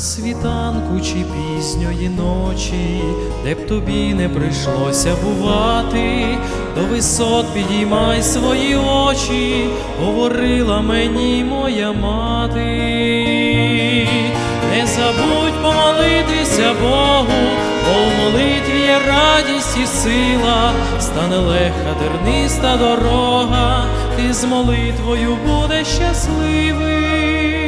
Світанку чи пізньої ночі, де б тобі не прийшлося бувати, до висот підіймай свої очі, говорила мені моя мати. Не забудь помолитися Богу, бо в молитві є радість і сила, стане легка терниста дорога, ти з молитвою будеш щасливий.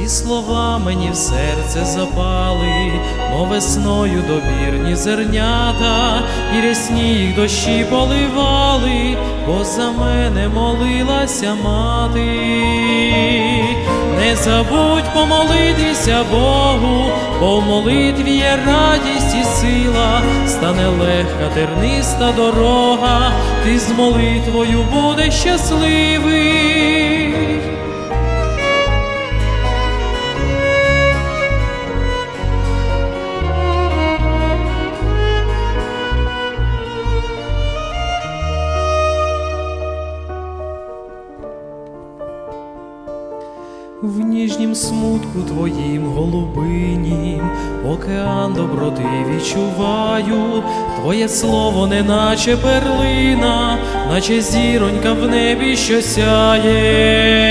Ці слова мені в серце запали, мов весною добірні зернята, і рясні їх дощі поливали, бо за мене молилася мати. Не забудь помолитися Богу, бо в молитві є радість і сила, стане легка терниста дорога, ти з молитвою будеш щасливий. В ніжнім смутку твоїм голубинім, океан доброти відчуваю, твоє слово, неначе перлина, наче зіронька в небі, що сяє.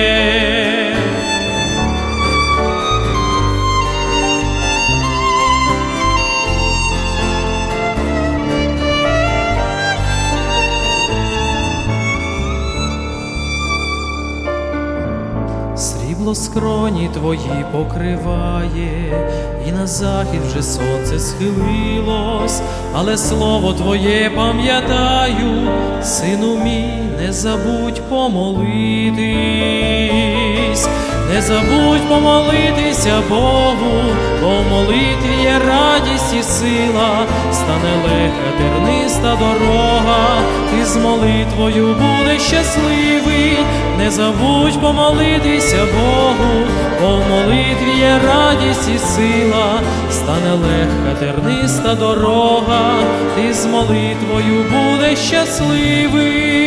Срібло скроні твої покриває, і на захід вже сонце схилилось, але слово твоє пам'ятаю, сину мій, не забудь помолитись, не забудь помолитися Богу, бо молитві є радість і сила, стане легка терниста дорога, ти з молитвою будеш щасливий, забудь помолитися Богу, бо в молитві є радість і сила, стане легка терниста дорога, ти з молитвою будеш щасливий.